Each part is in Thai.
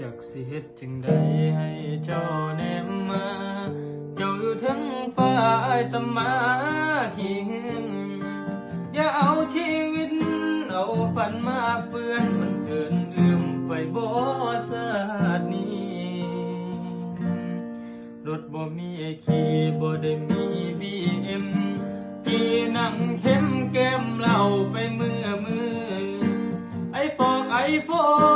จักสิเฮ็ดจึงใดให้เจ้าแนมมา เจ้าอยู่ทั้งฟ้าไอ้สมาที่เห็นอย่าเอาชีวิต เอาฝันมาเปื้อนมันเกินเอื้อมไปบ่สาดนี้รถบ่มีขี่บ่ได้มีบีเอ็มขี่นั่งเข้มแก้มเหล่าไปมือมือไอโฟนไอโฟน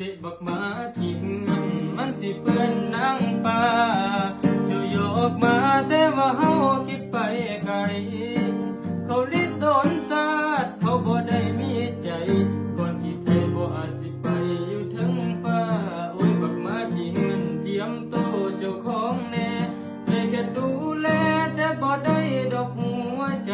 สิบักมาที่เฮือนมันสิเปื้อนนางฟ้าจะโยกมาแต่ว่าเฮาคิดไปไกลเขาลิดโดนสาดเขาบ่ได้มีใจก่อนที่ไทยบ่อาจสิไปอยู่ถึงฟ้าโอ้ยบักมาที่เฮือนเตรียมโตวเจ้าของแน่ได้แค่ดูแลแต่บ่ได้ดอกหัวใจ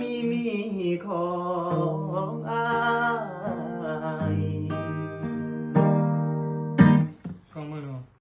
มีมีขอ